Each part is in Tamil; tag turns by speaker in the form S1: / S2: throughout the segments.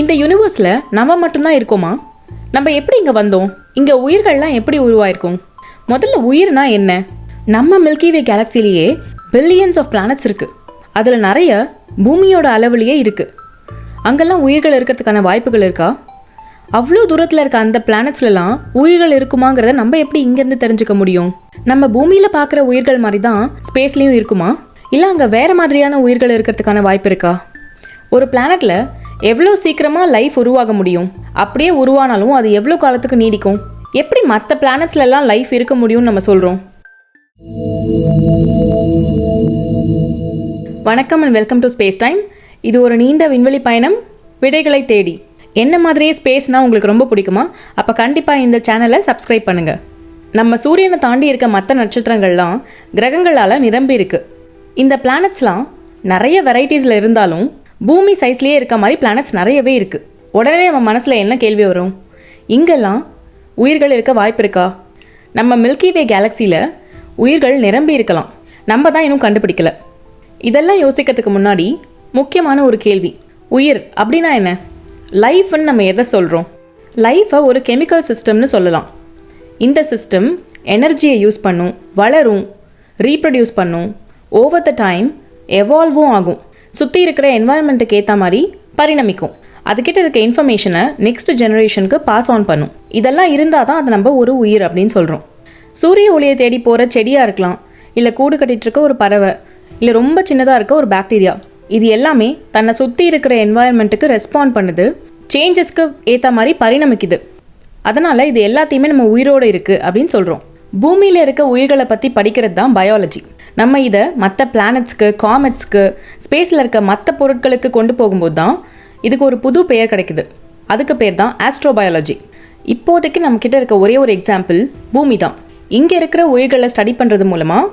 S1: இந்த யூனிவர்ஸில் நம்ம மட்டும்தான் இருக்கோமா? நம்ம எப்படி இங்கே வந்தோம்? இங்கே உயிர்கள்லாம் எப்படி உருவாயிருக்கும்? முதல்ல உயிர்னா என்ன? நம்ம மில்கிவே கேலக்சிலேயே பில்லியன்ஸ் ஆஃப் பிளானட்ஸ் இருக்குது அதில் நிறைய பூமியோட அளவுலேயே இருக்குது அங்கெல்லாம் உயிர்கள் இருக்கிறதுக்கான வாய்ப்புகள் இருக்கா? அவ்வளோ தூரத்தில் இருக்க அந்த பிளானட்ஸ்லலாம் உயிர்கள் இருக்குமாங்கிறத நம்ம எப்படி இங்கேருந்து தெரிஞ்சுக்க முடியும்? நம்ம பூமியில் பார்க்குற உயிர்கள் மாதிரி தான் ஸ்பேஸ்லேயும் இருக்குமா? இல்லை அங்கே வேறு மாதிரியான உயிர்கள் இருக்கிறதுக்கான வாய்ப்பு இருக்கா? ஒரு பிளானட்டில் எவ்வளோ சீக்கிரமாக லைஃப் உருவாக முடியும்? அப்படியே உருவானாலும் அது எவ்வளோ காலத்துக்கு நீடிக்கும்? எப்படி மற்ற பிளானட்ஸ்லலாம் லைஃப் இருக்க முடியும்னு நம்ம சொல்கிறோம் வணக்கம் and welcome to space time இது ஒரு நீண்ட விண்வெளி பயணம் விடைகளை தேடி. என்ன மாதிரியே ஸ்பேஸ்னால் உங்களுக்கு ரொம்ப பிடிக்குமா? அப்போ கண்டிப்பாக இந்த சேனலை சப்ஸ்கிரைப் பண்ணுங்கள் நம்ம சூரியனை தாண்டி இருக்க மற்ற நட்சத்திரங்கள்லாம் கிரகங்களால் நிரம்பி இருக்குது இந்த பிளானட்ஸ்லாம் நிறைய வெரைட்டிஸில் இருந்தாலும் பூமி சைஸ்லேயே இருக்க மாதிரி பிளானட்ஸ் நிறையவே இருக்குது உடனே நம்ம மனசில் என்ன கேள்வி வரும்? இங்கெல்லாம் உயிர்கள் இருக்க வாய்ப்பு இருக்கா? நம்ம மில்கி வே கேலக்சியில் உயிர்கள் நிரம்பி இருக்கலாம். நம்ம தான் இன்னும் கண்டுபிடிக்கல. இதெல்லாம் யோசிக்கிறதுக்கு முன்னாடி முக்கியமான ஒரு கேள்வி. உயிர் அப்படின்னா என்ன? லைஃப்னு நம்ம எதை சொல்கிறோம் லைஃபை ஒரு கெமிக்கல் சிஸ்டம்னு சொல்லலாம். இந்த சிஸ்டம் எனர்ஜியை யூஸ் பண்ணும் வளரும் ரீப்ரொடியூஸ் பண்ணும் ஓவர் த டைம் எவால்வும் ஆகும். சுற்றி இருக்கிற என்வாயன்மெண்ட்டுக்கு ஏற்ற மாதிரி பரிணமிக்கும். அதுக்கிட்ட இருக்க இன்ஃபர்மேஷனை நெக்ஸ்ட் ஜெனரேஷனுக்கு பாஸ் ஆன் பண்ணும். இதெல்லாம் இருந்தால் தான் அது நம்ம ஒரு உயிர் அப்படின்னு சொல்கிறோம் சூரிய ஒளியை தேடி போகிற செடியாக இருக்கலாம் இல்லை கூடு கட்டிகிட்டு இருக்க ஒரு பறவை இல்லை ரொம்ப சின்னதாக இருக்க ஒரு பாக்டீரியா இது எல்லாமே தன்னை சுற்றி இருக்கிற என்வாயன்மெண்ட்டுக்கு ரெஸ்பாண்ட் பண்ணுது சேஞ்சஸ்க்கு ஏற்ற மாதிரி பரிணமிக்குது. அதனால் இது எல்லாத்தையுமே நம்ம உயிரோடு இருக்குது அப்படின்னு சொல்கிறோம் பூமியில் இருக்க உயிர்களை பற்றி படிக்கிறது தான் பயாலஜி நம்ம இதை மற்ற பிளானட்ஸ்க்கு காமெட்ஸ்க்கு ஸ்பேஸில் இருக்க மற்ற பொருட்களுக்கு கொண்டு போகும்போது தான் இதுக்கு ஒரு புது பெயர் கிடைக்குது. அதுக்கு பேர் தான் ஆஸ்ட்ரோபயாலஜி இப்போதைக்கு நம்மக்கிட்ட இருக்க ஒரே ஒரு எக்ஸாம்பிள் பூமி தான். இங்கே இருக்கிற உயிர்களை ஸ்டடி பண்ணுறது மூலமாக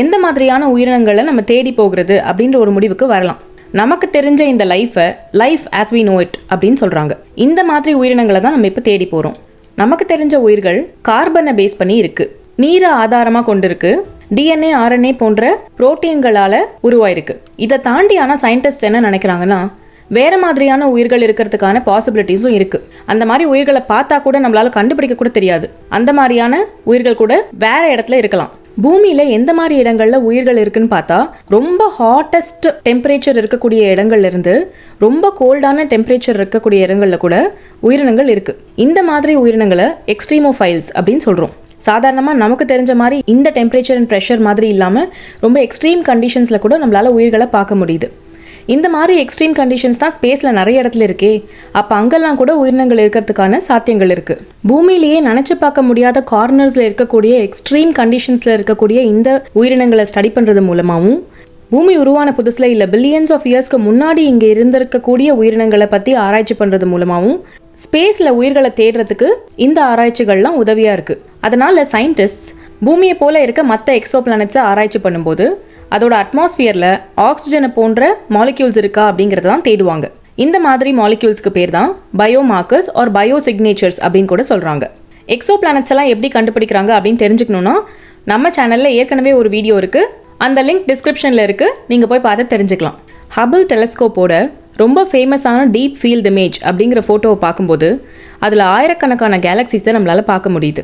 S1: எந்த மாதிரியான உயிரினங்களை நம்ம தேடி போகிறது அப்படின்ற ஒரு முடிவுக்கு வரலாம். நமக்கு தெரிஞ்ச இந்த லைஃப்பை life as we know it அப்படின்னு சொல்கிறாங்க இந்த மாதிரி உயிரினங்களை தான் நம்ம இப்போ தேடி போகிறோம் நமக்கு தெரிஞ்ச உயிர்கள் கார்பனை பேஸ் பண்ணி இருக்குது நீரை ஆதாரமாக கொண்டிருக்கு. டிஎன்ஏ ஆர்என்ஏ போன்ற புரோட்டீன்களால் உருவாயிருக்கு. இதை தாண்டி ஆனால் சயின்டிஸ்ட் என்ன நினைக்கிறாங்கன்னா வேற மாதிரியான உயிர்கள் இருக்கிறதுக்கான பாசிபிலிட்டிஸும் இருக்கு. அந்த மாதிரி உயிர்களை பார்த்தா கூட நம்மளால கண்டுபிடிக்க கூட தெரியாது. அந்த மாதிரியான உயிர்கள் கூட வேற இடத்துல இருக்கலாம். பூமியில எந்த மாதிரி இடங்கள்ல உயிர்கள் இருக்குன்னு பார்த்தா ரொம்ப ஹாட்டஸ்ட் டெம்பரேச்சர் இருக்கக்கூடிய இடங்கள்ல இருந்து ரொம்ப கோல்டான டெம்பரேச்சர் இருக்கக்கூடிய இடங்கள்ல கூட உயிரினங்கள் இருக்கு. இந்த மாதிரி உயிரினங்களை எக்ஸ்ட்ரீமோஃபைல்ஸ் அப்படின்னு சொல்றோம். சாதாரணமாக நமக்கு தெரிஞ்ச மாதிரி இந்த டெம்பரேச்சர் அண்ட் ப்ரெஷர் மாதிரி இல்லாமல் ரொம்ப எக்ஸ்ட்ரீம் கண்டிஷன்ஸில் கூட நம்மளால் உயிர்களை பார்க்க முடியுது. இந்த மாதிரி எக்ஸ்ட்ரீம் கண்டிஷன்ஸ் தான் ஸ்பேஸில் நிறைய இடத்துல இருக்கே. அப்போ அங்கெல்லாம் கூட உயிரினங்கள் இருக்கிறதுக்கான சாத்தியங்கள் இருக்குது பூமியிலேயே நினச்சி பார்க்க முடியாத கார்னர்ஸில் இருக்கக்கூடிய எக்ஸ்ட்ரீம் கண்டிஷன்ஸில் இருக்கக்கூடிய இந்த உயிரினங்களை ஸ்டடி பண்ணுறது மூலமாகவும் பூமி உருவான புதுசில் இல்லை பில்லியன்ஸ் ஆஃப் இயர்ஸ்க்கு முன்னாடி இங்கே இருந்திருக்கக்கூடிய உயிரினங்களை பற்றி ஆராய்ச்சி பண்ணுறது மூலமாகவும் ஸ்பேஸில் உயிர்களை தேடுறதுக்கு இந்த ஆராய்ச்சிகள்லாம் உதவியாக இருக்குது அதனால் சயின்டிஸ்ட்ஸ் பூமியை போல இருக்க மற்ற எக்ஸோ பிளானட்ஸை ஆராய்ச்சி பண்ணும்போது அதோட அட்மாஸ்பியரில் ஆக்சிஜனை போன்ற மாலிக்யூல்ஸ் இருக்கா அப்படிங்கிறத தான் தேடுவாங்க. இந்த மாதிரி மாலிக்யூல்ஸ்க்கு பேர் தான் பயோமார்க்கர்ஸ் ஆர் பயோ சிக்னேச்சர்ஸ் அப்படின்னு கூட சொல்கிறாங்க எக்ஸோ பிளானட்ஸ் எல்லாம் எப்படி கண்டுபிடிக்கிறாங்க அப்படின்னு தெரிஞ்சுக்கணுன்னா நம்ம சேனலில் ஏற்கனவே ஒரு வீடியோ இருக்குது அந்த லிங்க் டிஸ்கிரிப்ஷனில் இருக்குது நீங்கள் போய் பார்த்து தெரிஞ்சுக்கலாம். ஹபிள் டெலஸ்கோப்போட ரொம்ப ஃபேமஸான டீப் ஃபீல்ட் இமேஜ் அப்படிங்கிற ஃபோட்டோவை பார்க்கும்போது அதில் ஆயிரக்கணக்கான கேலக்ஸிஸை நம்மளால் பார்க்க முடியுது.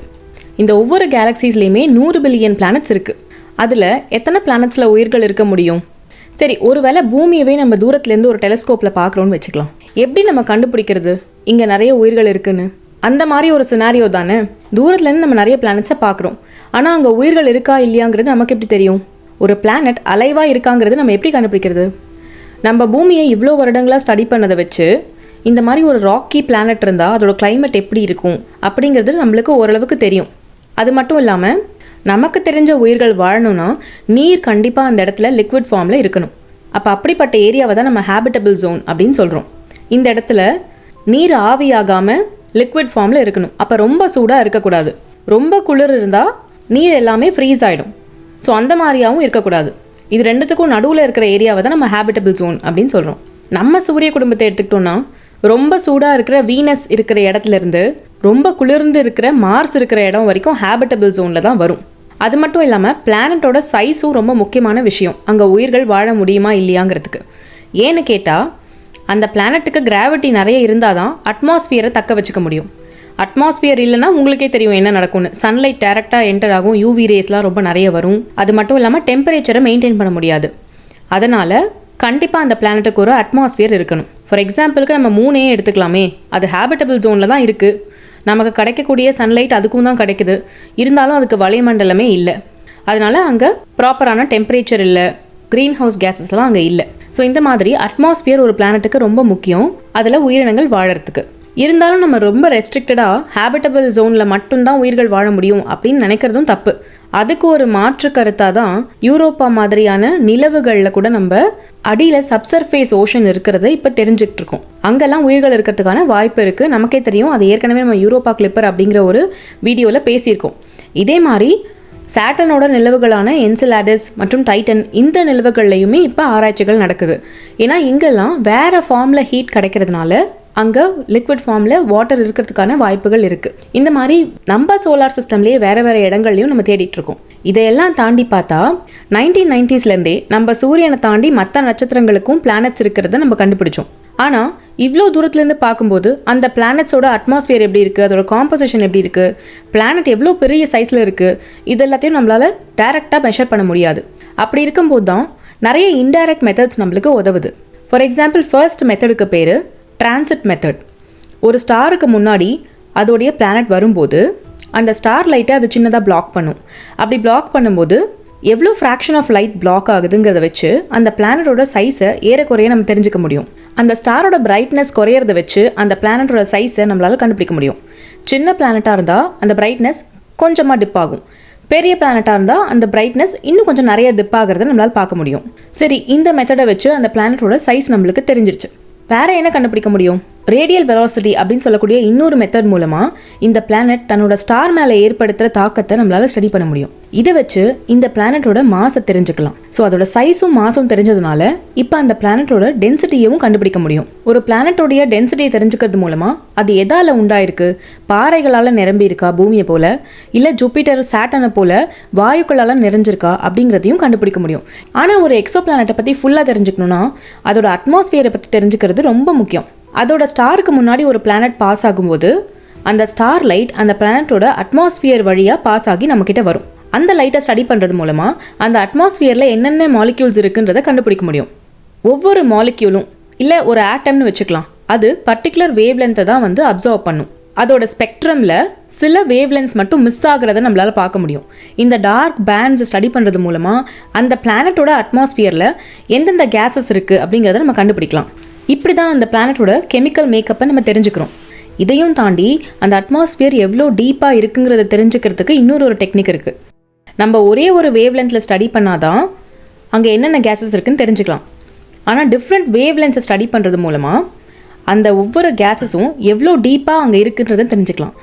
S1: இந்த ஒவ்வொரு கேலக்ஸிஸ்லேயுமே நூறு பில்லியன் பிளானட்ஸ் இருக்குது அதில் எத்தனை பிளானட்ஸில் உயிர்கள் இருக்க முடியும்? சரி ஒருவேளை பூமியவே நம்ம தூரத்துலேருந்து ஒரு டெலஸ்கோப்பில் பார்க்குறோன்னு வச்சுக்கலாம். எப்படி நம்ம கண்டுபிடிக்கிறது? இங்கே நிறைய உயிர்கள் இருக்குன்னு. அந்த மாதிரி ஒரு சினாரியோ தானே? தூரத்துலேருந்து நம்ம நிறைய பிளானட்ஸை பார்க்குறோம். ஆனால் அங்கே உயிர்கள் இருக்கா இல்லையாங்கிறது நமக்கு எப்படி தெரியும்? ஒரு பிளானட் அலைவாக இருக்காங்கிறது நம்ம எப்படி கண்டுபிடிக்கிறது? நம்ம பூமியை இவ்வளோ வருடங்களாக ஸ்டடி பண்ணதை வச்சு இந்த மாதிரி ஒரு ராக்கி பிளானட் இருந்தால் அதோட கிளைமேட் எப்படி இருக்கும்? அப்படிங்கிறது நம்மளுக்கு ஓரளவுக்கு தெரியும். அது மட்டும் இல்லாமல் நமக்கு தெரிஞ்ச உயிர்கள் வாழணும்னா நீர் கண்டிப்பாக அந்த இடத்துல லிக்விட் ஃபார்மில் இருக்கணும். அப்போ அப்படிப்பட்ட ஏரியாவை தான் நம்ம ஹேபிட்டபிள் ஜோன் அப்படின்னு சொல்கிறோம் இந்த இடத்துல நீர் ஆவியாகாமல் லிக்விட் ஃபார்மில் இருக்கணும். அப்போ ரொம்ப சூடாக இருக்கக்கூடாது. ரொம்ப குளிர் இருந்தால் நீர் எல்லாமே ஃப்ரீஸ் ஆகிடும் ஸோ அந்த மாதிரியாகவும் இருக்கக்கூடாது. இது ரெண்டுத்துக்கும் நடுவில் இருக்கிற ஏரியாவை தான் நம்ம ஹேபிட்டபிள் ஜோன் அப்படின்னு சொல்கிறோம் நம்ம சூரிய குடும்பத்தை எடுத்துக்கிட்டோம்னா ரொம்ப சூடாக இருக்கிற வீனஸ் இருக்கிற இடத்துலேருந்து ரொம்ப குளிர்ந்து இருக்கிற மார்ஸ் இருக்கிற இடம் வரைக்கும் ஹேபிட்டபிள் ஜோனில் தான் வரும். அது மட்டும் இல்லாமல் பிளானட்டோட சைஸும் ரொம்ப முக்கியமான விஷயம். அங்கே உயிர்கள் வாழ முடியுமா இல்லையாங்கிறதுக்கு. ஏன்னு கேட்டால் அந்த பிளானட்டுக்கு கிராவிட்டி நிறைய இருந்தால் தான் அட்மாஸ்பியரை தக்க வச்சுக்க முடியும். அட்மாஸ்பியர் இல்லைன்னா உங்களுக்கே தெரியும் என்ன நடக்கும்னு. சன்லைட் டேரெக்டாக என்டர் ஆகும். யூவி ரேஸ்லாம் ரொம்ப நிறைய வரும். அது மட்டும் இல்லாமல் டெம்பரேச்சரை மெயின்டைன் பண்ண முடியாது. அதனால் கண்டிப்பாக அந்த பிளானட்டுக்கு ஒரு அட்மாஸ்பியர் இருக்கணும். ஃபார் எக்ஸாம்பிளுக்கு நம்ம மூணே எடுத்துக்கலாமே. அது ஹேபிட்டபிள் ஜோனில் தான் இருக்குது நமக்கு கிடைக்கக்கூடிய சன்லைட் அதுக்கும் தான் கிடைக்குது. இருந்தாலும் அதுக்கு வளிமண்டலமே இல்லை. அதனால் அங்கே ப்ராப்பரான டெம்பரேச்சர் இல்லை. க்ரீன் ஹவுஸ் கேஸஸ்லாம் அங்கே இல்லை. ஸோ இந்த மாதிரி அட்மாஸ்பியர் ஒரு பிளானட்டுக்கு ரொம்ப முக்கியம். அதில் உயிரினங்கள் வாழறதுக்கு. இருந்தாலும் நம்ம ரொம்ப ரெஸ்ட்ரிக்டடாக ஹேபிட்டபிள் ஜோனில் மட்டும்தான் உயிர்கள் வாழ முடியும் அப்படின்னு நினைக்கிறதும் தப்பு. அதுக்கு ஒரு மாற்று கருத்தாக தான் யூரோப்பா மாதிரியான நிலவுகளில் கூட நம்ம அடியில் சப்சர்ஃபேஸ் ஓஷன் இருக்கிறத இப்போ தெரிஞ்சுக்கிட்டு இருக்கோம் அங்கெல்லாம் உயிர்கள் இருக்கிறதுக்கான வாய்ப்பு இருக்குது நமக்கே தெரியும். அது ஏற்கனவே நம்ம யூரோப்பா கிளிப்பர் அப்படிங்கிற ஒரு வீடியோவில் பேசியிருக்கோம். இதே மாதிரி சாட்டனோட நிலவுகளான என்சிலாடஸ் மற்றும் டைட்டன் இந்த நிலவுகள்லையுமே இப்போ ஆராய்ச்சிகள் நடக்குது. ஏன்னா இங்கெல்லாம் வேறு ஃபார்மில் ஹீட் கிடைக்கிறதுனால அங்கே லிக்விட் ஃபார்மில் வாட்டர் இருக்கிறதுக்கான வாய்ப்புகள் இருக்குது இந்த மாதிரி நம்ம சோலார் சிஸ்டம்லேயே வேறு வேறு இடங்கள்லையும் நம்ம தேடிட்டு இருக்கோம். இதையெல்லாம் தாண்டி பார்த்தா நைன்டீன் நைன்டிஸ்லேருந்தே நம்ம சூரியனை தாண்டி மற்ற நட்சத்திரங்களுக்கும் பிளானட்ஸ் இருக்கிறத நம்ம கண்டுபிடிச்சோம். ஆனால் இவ்வளோ தூரத்துலேருந்து பார்க்கும்போது அந்த பிளானட்ஸோட அட்மாஸ்ஃபியர் எப்படி இருக்குது அதோட காம்போசிஷன் எப்படி இருக்குது பிளானட் எவ்வளோ பெரிய சைஸில் இருக்குது இது எல்லாத்தையும் நம்மளால் டைரெக்டாக மெஷர் பண்ண முடியாது. அப்படி இருக்கும்போது தான் நிறைய இன்டைரக்ட் மெத்தட்ஸ் நம்மளுக்கு உதவுது. ஃபார் எக்ஸாம்பிள் ஃபர்ஸ்ட் மெத்தடுக்கு பேர் டிரான்சிட் மெத்தட் ஒரு ஸ்டாருக்கு முன்னாடி அதோடைய பிளானட் வரும்போது அந்த ஸ்டார் லைட்டை அது சின்னதாக பிளாக் பண்ணும். அப்படி பிளாக் பண்ணும்போது எவ்வளோ ஃப்ராக்ஷன் ஆஃப் லைட் பிளாக் ஆகுதுங்கிறத வச்சு அந்த பிளானட்டோட சைஸை ஏறக்குறைய நம்ம தெரிஞ்சுக்க முடியும். அந்த ஸ்டாரோட பிரைட்னஸ் குறையிறத வச்சு அந்த பிளானட்டோட சைஸை நம்மளால் கண்டுபிடிக்க முடியும். சின்ன பிளானட்டாக இருந்தால் அந்த பிரைட்னஸ் கொஞ்சமாக டிப் ஆகும். பெரிய பிளானட்டாக இருந்தால் அந்த பிரைட்னஸ் இன்னும் கொஞ்சம் நிறைய டிப் ஆகிறத நம்மளால் பார்க்க முடியும். சரி இந்த மெத்தடை வச்சு அந்த பிளானட்டோட சைஸ் நம்மளுக்கு தெரிஞ்சிருச்சு. வேற என்ன கண்டுபிடிக்க முடியும்? ரேடியல் வெலாசிட்டி அப்படின்னு சொல்லக்கூடிய இன்னொரு மெத்தட் மூலமாக இந்த பிளானட் தன்னோட ஸ்டார் மேலே ஏற்படுத்துகிற தாக்கத்தை நம்மளால் ஸ்டடி பண்ண முடியும். இதை வச்சு இந்த பிளானட்டோட மாசை தெரிஞ்சுக்கலாம். ஸோ அதோட சைஸும் மாசும் தெரிஞ்சதுனால இப்போ அந்த பிளானட்டோட டென்சிட்டியவும் கண்டுபிடிக்க முடியும். ஒரு பிளானட்டோடைய டென்சிட்டியை தெரிஞ்சுக்கிறது மூலமாக அது எதால உண்டாயிருக்கு? பாறைகளால் நிரம்பி இருக்கா பூமியை போல? இல்லை ஜூபிட்டர் சாட்டனை போல வாயுக்களால் நிறைஞ்சிருக்கா அப்படிங்கிறதையும் கண்டுபிடிக்க முடியும். ஆனால் ஒரு எக்ஸோ பிளானட்டை பற்றி ஃபுல்லாக தெரிஞ்சுக்கணும்னா அதோட அட்மாஸ்பியரை பற்றி தெரிஞ்சுக்கிறது ரொம்ப முக்கியம். அதோட ஸ்டாருக்கு முன்னாடி ஒரு பிளானட் பாஸ் ஆகும்போது அந்த ஸ்டார் லைட் அந்த பிளானட்டோட அட்மாஸ்பியர் வழியாக பாஸ் ஆகி நம்மக்கிட்ட வரும். அந்த லைட்டை ஸ்டடி பண்ணுறது மூலமாக அந்த அட்மாஸ்பியரில் என்னென்ன மாலிக்யூல்ஸ் இருக்குன்றதை கண்டுபிடிக்க முடியும். ஒவ்வொரு மாலிக்யூலும் இல்லை ஒரு ஆட்டம்னு வச்சுக்கலாம். அது பர்டிகுலர் வேவ் லென்த்தை தான் வந்து அப்சர்வ் பண்ணும். அதோட ஸ்பெக்ட்ரமில் சில வேவ் லென்ஸ் மட்டும் மிஸ் ஆகிறத நம்மளால் பார்க்க முடியும். இந்த டார்க் பேண்ட்ஸ் ஸ்டடி பண்ணுறது மூலமாக அந்த பிளானட்டோட அட்மாஸ்பியரில் எந்தெந்த கேஸஸ் இருக்குது அப்படிங்கிறத நம்ம கண்டுபிடிக்கலாம். இப்படி தான் அந்த பிளானட்டோட கெமிக்கல் மேக்கப்பை நம்ம தெரிஞ்சுக்கிறோம். இதையும் தாண்டி அந்த அட்மாஸ்பியர் எவ்வளோ டீப்பாக இருக்குங்கிறத தெரிஞ்சுக்கிறதுக்கு இன்னொரு ஒரு டெக்னிக் இருக்குது நம்ம ஒரே ஒரு வேவ் லென்த்தில் ஸ்டடி பண்ணாதான் அங்கே என்னென்ன கேஸஸ் இருக்குன்னு தெரிஞ்சுக்கலாம். ஆனால் டிஃப்ரெண்ட் வேவ் லென்ஸை ஸ்டடி பண்ணுறது மூலமாக அந்த ஒவ்வொரு கேஸஸும் எவ்வளோ டீப்பாக அங்கே இருக்குன்றதை தெரிஞ்சுக்கலாம்.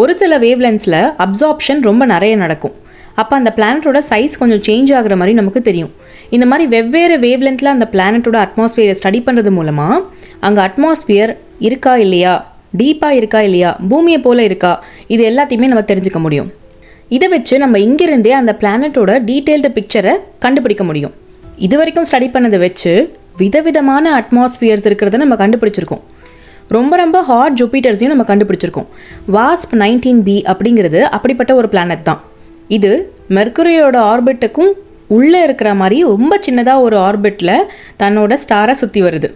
S1: ஒரு சில வேவ் லென்ஸில் அப்சார்ப்ஷன் ரொம்ப நிறைய நடக்கும். அப்போ அந்த பிளானட்டோட சைஸ் கொஞ்சம் சேஞ்ச் ஆகிற மாதிரி நமக்கு தெரியும். இந்த மாதிரி வெவ்வேறு வேவ்லென்த்தில் அந்த பிளானட்டோட அட்மாஸ்ஃபியரை ஸ்டடி பண்ணுறது மூலமாக அங்கே அட்மாஸ்ஃபியர் இருக்கா இல்லையா? டீப்பாக இருக்கா இல்லையா? பூமியை போல் இருக்கா? இது எல்லாத்தையுமே நம்ம தெரிஞ்சுக்க முடியும். இதை வச்சு நம்ம இங்கிருந்தே அந்த பிளானட்டோட டீட்டெயில்டு பிக்சரை கண்டுபிடிக்க முடியும். இது வரைக்கும் ஸ்டடி பண்ணதை வச்சு விதவிதமான அட்மாஸ்ஃபியர்ஸ் இருக்கிறத நம்ம கண்டுபிடிச்சிருக்கோம். ரொம்ப ரொம்ப ஹாட் ஜூபிட்டர்ஸையும் நம்ம கண்டுபிடிச்சிருக்கோம். வாஸ்ப் நைன்டீன் பி அப்படிங்கிறது அப்படிப்பட்ட ஒரு பிளானட் தான். இது மெர்க்குரியோட ஆர்பிட்டுக்கும் உள்ளே இருக்கிற மாதிரி ரொம்ப சின்னதாக ஒரு ஆர்பிட்டில் தன்னோட ஸ்டாரை சுற்றி வருது.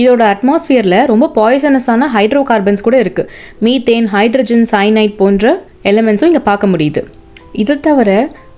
S1: இதோட அட்மாஸ்பியரில் ரொம்ப பாய்சனஸான ஹைட்ரோ கார்பன்ஸ் கூட இருக்குது மீத்தேன் ஹைட்ரஜன் சைனைட் போன்ற எலிமெண்ட்ஸும் இங்கே பார்க்க முடியுது. இதை தவிர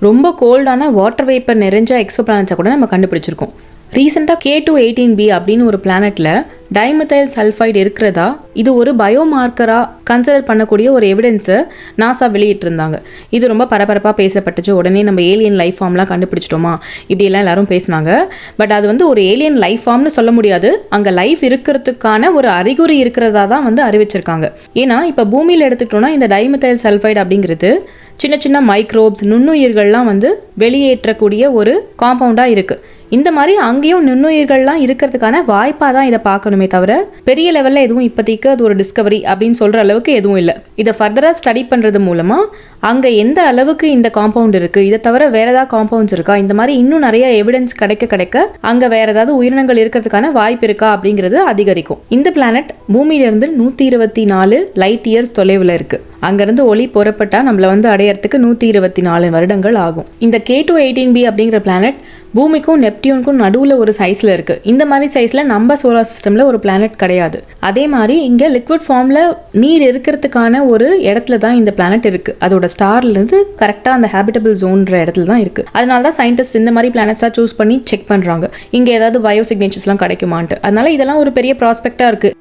S1: ரொம்ப கோல்டான வாட்டர் வேப்பர் நிறைஞ்ச எக்ஸோ பிளானட்ஸை கூட நம்ம கண்டுபிடிச்சிருக்கோம். ரீசெண்டாக கே டூ எயிட்டீன் பி அப்படின்னு ஒரு பிளானட்டில் டைமெத்தைல் சல்ஃபைடு இருக்கிறதா? இது ஒரு பயோமார்க்கராக கன்சிடர் பண்ணக்கூடிய ஒரு எவிடென்ஸை நாசா வெளியிட்டிருந்தாங்க. இது ரொம்ப பரபரப்பாக பேசப்பட்டுச்சு. உடனே நம்ம ஏலியன் லைஃப் ஃபார்ம்லாம் கண்டுபிடிச்சிட்டோமா? இப்படியெல்லாம் எல்லாரும் பேசினாங்க. பட் அது வந்து ஒரு ஏலியன் லைஃப் ஃபார்ம்னு சொல்ல முடியாது. அங்கே லைஃப் இருக்கிறதுக்கான ஒரு அறிகுறி இருக்கிறதா தான் வந்து அறிவிச்சிருக்காங்க. ஏன்னா இப்போ பூமியில் எடுத்துக்கிட்டோம்னா இந்த டைமெத்தைல் சல்ஃபைடு அப்படிங்கிறது சின்ன சின்ன மைக்ரோப்ஸ் நுண்ணுயிர்கள்லாம் வந்து வெளியேற்றக்கூடிய ஒரு காம்பவுண்டாக இருக்குது இந்த மாதிரி அங்கேயும் நுண்ணுயிர்கள்லாம் இருக்கிறதுக்கான வாய்ப்பாக தான் இதை பார்க்கணுமே தவிர பெரிய லெவலில் எதுவும் இப்போதைக்கு அது ஒரு டிஸ்கவரி அப்படின்னு சொல்கிற அளவுக்கு எதுவும் இல்லை. இதை ஃபர்தராக ஸ்டடி பண்ணுறது மூலமாக அங்கே எந்த அளவுக்கு இந்த காம்பவுண்ட் இருக்குது இதை தவிர வேறு ஏதாவது காம்பவுண்ட்ஸ் இருக்கா இந்த மாதிரி இன்னும் நிறைய எவிடன்ஸ் கிடைக்க கிடைக்க அங்கே வேறு ஏதாவது உயிரினங்கள் இருக்கிறதுக்கான வாய்ப்பு இருக்கா அப்படிங்கிறது அதிகரிக்கும். இந்த பிளானட் பூமியிலிருந்து நூற்றி இருபத்தி நாலு லைட் இயர்ஸ் தொலைவில் இருக்குது அங்கேருந்து ஒளி புறப்பட்டால் நம்மளை வந்து அடையறதுக்கு நூற்றி இருபத்தி நாலு வருடங்கள் ஆகும். இந்த கே டூ எயிட்டீன் பி அப்படிங்கிற பிளானட் பூமிக்கும் நெப்டியூனுக்கும் நடுவில் ஒரு சைஸில் இருக்குது இந்த மாதிரி சைஸில் நம்ம சோலார் சிஸ்டமில் ஒரு பிளானட் கிடையாது. அதே மாதிரி இங்கே லிக்விட் ஃபார்மில் நீர் இருக்கிறதுக்கான ஒரு இடத்துல தான் இந்த பிளானட் இருக்குது அதோட ஸ்டார்லேருந்து கரெக்டாக அந்த ஹேபிட்டபிள் ஜோன்ற இடத்துல தான் இருக்குது அதனால தான் சயின்டிஸ்ட் இந்த மாதிரி பிளானட்ஸாக சூஸ் பண்ணி செக் பண்ணுறாங்க இங்கே ஏதாவது பயோ சிக்னேச்சர்ஸ்லாம் கிடைக்குமான்ட்டு. அதனால இதெல்லாம் ஒரு பெரிய ப்ராஸ்பெக்டாக இருக்குது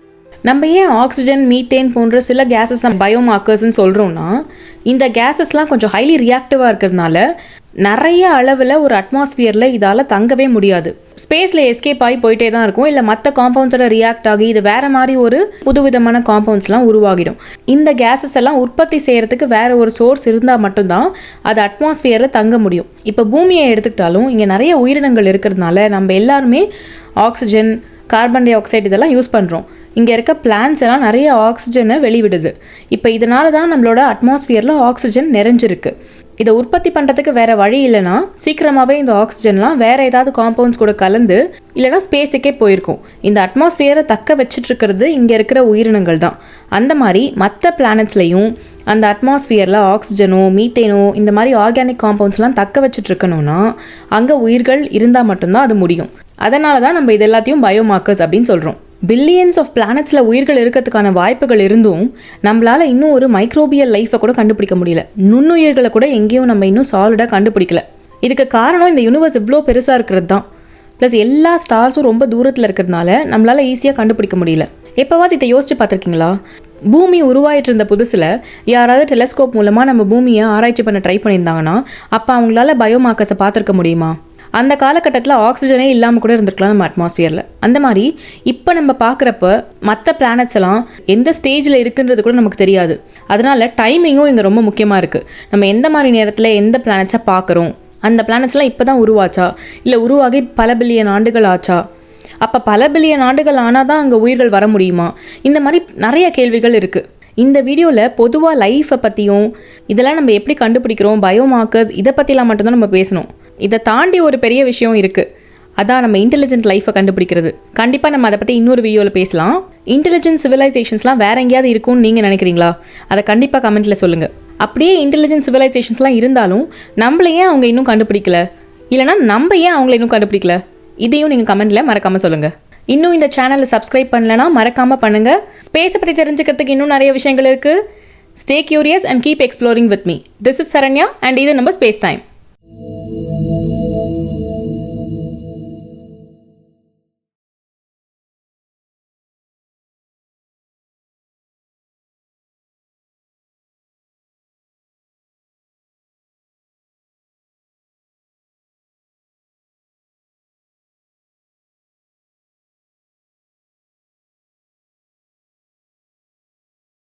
S1: நம்ம ஏன் ஆக்சிஜன் மீத்தேன் போன்ற சில கேஸஸ் பயோமார்க்கர்ஸ்ன்னு சொல்கிறோம்னா இந்த கேஸஸ்லாம் கொஞ்சம் ஹைலி ரியாக்டிவாக இருக்கிறதுனால நிறைய அளவில் ஒரு அட்மாஸ்ஃபியரில் இதால் தங்கவே முடியாது. ஸ்பேஸில் எஸ்கேப் ஆகி போயிட்டே தான் இருக்கும். இல்லை மற்ற காம்பவுண்ட்ஸோட ரியாக்ட் ஆகி இது வேற மாதிரி ஒரு புதுவிதமான காம்பவுண்ட்ஸ்லாம் உருவாகிடும். இந்த கேஸஸ் எல்லாம் உற்பத்தி செய்கிறதுக்கு வேற ஒரு சோர்ஸ் இருந்தால் மட்டும்தான் அது அட்மாஸ்ஃபியரில் தங்க முடியும். இப்போ பூமியை எடுத்துக்கிட்டாலும் இங்கே நிறைய உயிரினங்கள் இருக்கிறதுனால நம்ம எல்லாருமே ஆக்சிஜன் கார்பன் டை ஆக்சைடு இதெல்லாம் யூஸ் பண்ணுறோம் இங்கே இருக்க பிளான்ஸ் எல்லாம் நிறைய ஆக்சிஜனை வெளிவிடுது. இப்போ இதனால தான் நம்மளோட அட்மாஸ்பியரில் ஆக்சிஜன் நிறைஞ்சிருக்கு. இதை உற்பத்தி பண்ணுறதுக்கு வேற வழி இல்லைன்னா சீக்கிரமாகவே இந்த ஆக்சிஜன்லாம் வேற ஏதாவது காம்பவுண்ட்ஸ் கூட கலந்து இல்லைனா ஸ்பேஸுக்கே போயிருக்கும். இந்த அட்மாஸ்பியரை தக்க வச்சுட்டு இருக்கிறது இங்கே இருக்கிற உயிரினங்கள் தான். அந்த மாதிரி மற்ற பிளானட்ஸ்லையும் அந்த அட்மாஸ்பியரில் ஆக்சிஜனோ மீத்தேனோ இந்த மாதிரி ஆர்கானிக் காம்பவுண்ட்ஸ்லாம் தக்க வச்சுட்டு இருக்கணும்னா அங்கே உயிர்கள் இருந்தால் மட்டும்தான் அது முடியும். அதனால தான் நம்ம இது எல்லாத்தையும் பயோமார்க்கர்ஸ் அப்படின்னு சொல்கிறோம் பில்லியன்ஸ் ஆஃப் பிளானட்ஸில் உயிர்கள் இருக்கிறதுக்கான வாய்ப்புகள் இருந்தும் நம்மளால் இன்னும் ஒரு மைக்ரோபியல் லைஃப்பை கூட கண்டுபிடிக்க முடியல. நுண்ணுயிர்களை கூட எங்கேயும் நம்ம இன்னும் சாலிடாக கண்டுபிடிக்கல. இதுக்கு காரணம் இந்த யூனிவர்ஸ் இவ்வளோ பெருசாக இருக்கிறது தான் ப்ளஸ் எல்லா ஸ்டார்ஸும் ரொம்ப தூரத்தில் இருக்கிறதுனால நம்மளால் ஈஸியாக கண்டுபிடிக்க முடியல. எப்போவாது இதை யோசிச்சு பார்த்துருக்கீங்களா? பூமி உருவாயிட்டு இருந்த புதுசில் யாராவது டெலஸ்கோப் மூலமாக நம்ம பூமியை ஆராய்ச்சி பண்ண ட்ரை பண்ணியிருந்தாங்கன்னா அப்போ அவங்களால பயோமார்க்கர்ஸை பார்த்துருக்க முடியுமா? அந்த காலகட்டத்தில் ஆக்சிஜனே இல்லாமல் கூட இருந்திருக்கலாம் நம்ம அட்மாஸ்பியரில் அந்த மாதிரி இப்போ நம்ம பார்க்குறப்ப மற்ற பிளானட்ஸ் எல்லாம் எந்த ஸ்டேஜில் இருக்குன்றது கூட நமக்கு தெரியாது. அதனால் டைமிங்கும் இங்கே ரொம்ப முக்கியமாக இருக்குது நம்ம எந்த மாதிரி நேரத்தில் எந்த பிளானட்ஸை பார்க்குறோம் அந்த பிளானட்ஸ்லாம் இப்போ தான் உருவாச்சா? இல்லை உருவாகி பல பில்லியன் ஆண்டுகள் ஆச்சா? அப்போ பல பில்லியன் ஆண்டுகள் ஆனால் தான் அங்கே உயிர்கள் வர முடியுமா? இந்த மாதிரி நிறைய கேள்விகள் இருக்குது இந்த வீடியோவில் பொதுவாக லைஃப்பை பற்றியும் இதெல்லாம் நம்ம எப்படி கண்டுபிடிக்கிறோம்? பயோமார்க்கர்ஸ் இதை பற்றிலாம் மட்டும்தான் நம்ம பேசணும். இதை தாண்டி ஒரு பெரிய விஷயம் இருக்குது அதான் நம்ம இன்டெலிஜென்ட் லைஃப்பை கண்டுபிடிக்கிறது. கண்டிப்பாக நம்ம அதை பற்றி இன்னொரு வீடியோவில் பேசலாம். இன்டெலிஜென்ட் சிவிலைசேஷன்ஸ்லாம் வேற எங்கேயாவது இருக்கும்னு நீங்கள் நினைக்கிறீங்களா? அதை கண்டிப்பாக கமெண்ட்டில் சொல்லுங்கள் அப்படியே இன்டெலிஜென்ட் சிவிலைசேஷன்ஸ்லாம் இருந்தாலும் நம்மள ஏன் அவங்க இன்னும் கண்டுபிடிக்கல? இல்லைனா நம்ம ஏன் அவங்கள இன்னும் கண்டுபிடிக்கல? இதையும் நீங்கள் கமெண்ட்டில் மறக்காமல் சொல்லுங்கள் இன்னும் இந்த சேனலை சப்ஸ்கிரைப் பண்ணலனா மறக்காமல் பண்ணுங்கள் ஸ்பேஸை பற்றி தெரிஞ்சுக்கிறதுக்கு இன்னும் நிறைய விஷயங்கள் இருக்குது stay curious and keep exploring with me this is Saranya and இது நம்ம ஸ்பேஸ் டைம்